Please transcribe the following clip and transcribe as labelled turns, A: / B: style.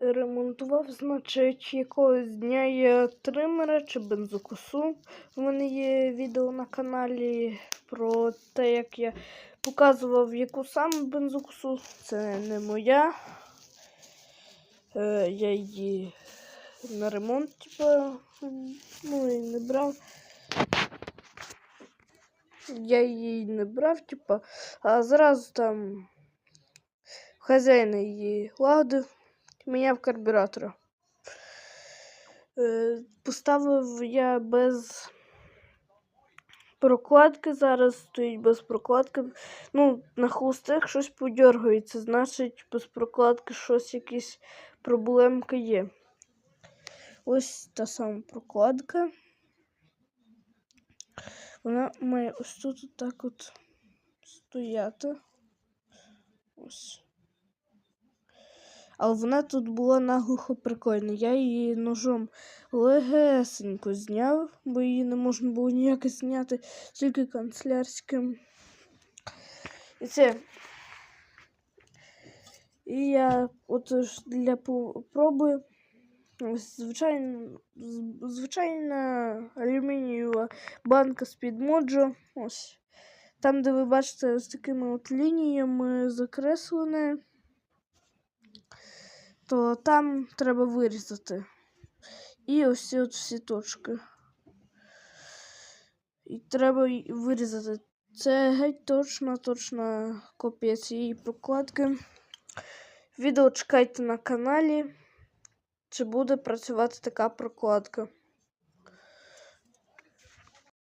A: ремонтував, значить, якогось дня я тримера чи бензокосу. У мене є відео на каналі про те, як я показував, яку саме бензокосу. Це не моя. Е, я її на ремонт, типа, ну і не брав. Я її не брав, типа, а зразу там хазяїн її лагодив, міняв карбюратора. Е, поставив я без прокладки, зараз стоїть без прокладки. Ну, на холостих щось подьоргується, значить, без прокладки щось якісь проблемка є. Ось та сама прокладка. Вона має ось тут так от стояти. Ось. Але вона тут була наглухо прикольна. Я її ножом легесенько зняв, бо її не можна було ніяк зняти, тільки канцелярським. І це. І я от для проби звичайна, звичайна алюмінієва банка з-під моджо. Ось. Там, де ви бачите, з такими от лініями закреслене, то там треба вирізати. І ось ці всі точки. І треба вирізати. Це геть точна, точна копія цієї прокладки. Відео чекайте на каналі, чи буде працювати така прокладка.